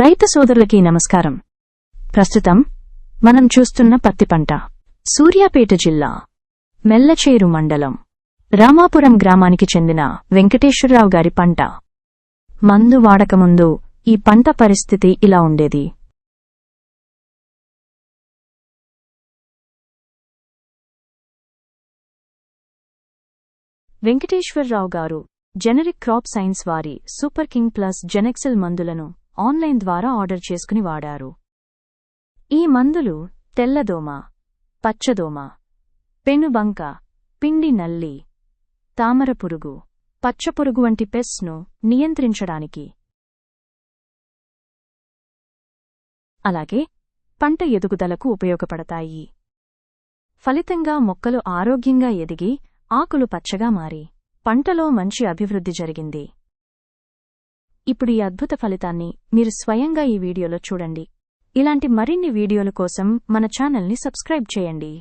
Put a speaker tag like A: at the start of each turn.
A: రైతు సోదరులకి నమస్కారం. ప్రస్తుతం మనం చూస్తున్న పత్తి పంట సూర్యాపేట జిల్లా మెల్లచేరు మండలం రామాపురం గ్రామానికి చెందిన వెంకటేశ్వరరావు గారి పంట. మందు వాడకముందు ఈ పంట పరిస్థితి ఇలా ఉండేది. వెంకటేశ్వరరావు గారు జెనరిక్ క్రాప్ సైన్స్ వారి సూపర్ కింగ్ ప్లస్ జెనెక్సెల్ మందులను ఆన్లైన్ ద్వారా ఆర్డర్ చేసుకుని వాడారు. ఈ మందులు తెల్లదోమ పచ్చదోమ పెనుబంక పిండి నల్లి తామర పురుగు పచ్చపురుగు వంటి పెస్ట్ను నియంత్రించడానికి. అలాగే పంట ఎదుగుదలకు ఉపయోగపడతాయి. ఫలితంగా మొక్కలు ఆరోగ్యంగా ఎదిగి ఆకులు పచ్చగా మారి పంటలో మంచి అభివృద్ధి జరిగింది. ఇప్పుడు ఈ అద్భుత ఫలితాన్ని మీరు స్వయంగా ఈ వీడియోలో చూడండి. ఇలాంటి మరిన్ని వీడియోల కోసం మన ఛానల్ని సబ్స్క్రైబ్ చేయండి.